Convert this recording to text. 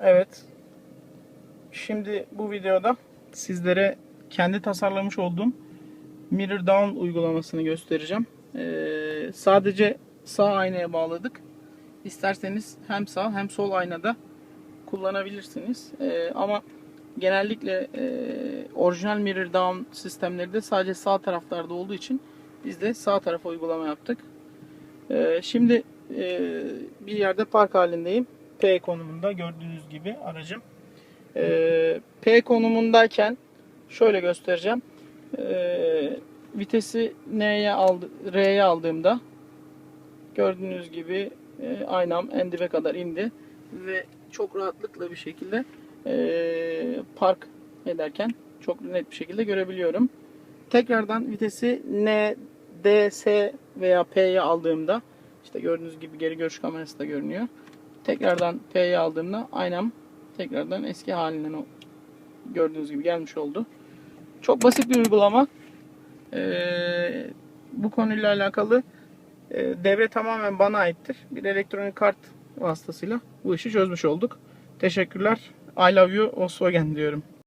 Evet. Şimdi bu videoda sizlere kendi tasarlamış olduğum Mirror Down uygulamasını göstereceğim. Ee, sadece sağ aynaya bağladık. İsterseniz hem sağ hem sol aynada kullanabilirsiniz. Ee, ama genellikle e, orijinal Mirror Down sistemleri de sadece sağ taraflarda olduğu için biz de sağ tarafa uygulama yaptık. Ee, şimdi e, bir yerde park halindeyim. P konumunda gördüğünüz gibi aracım. Ee, P konumundayken şöyle göstereceğim. Ee, vitesi N'ye aldı, R'ye aldığımda gördüğünüz gibi e, aynam en dibe kadar indi ve çok rahatlıkla bir şekilde e, park ederken çok net bir şekilde görebiliyorum. Tekrardan vitesi N, D, S veya P'ye aldığımda işte gördüğünüz gibi geri görüş kamerası da görünüyor. Tekrardan P'ye aldığımda aynam tekrardan eski halinden o gördüğünüz gibi gelmiş oldu. Çok basit bir uygulama. Ee, bu konuyla alakalı e, devre tamamen bana aittir. Bir elektronik kart vasıtasıyla bu işi çözmüş olduk. Teşekkürler. I love you Volkswagen diyorum.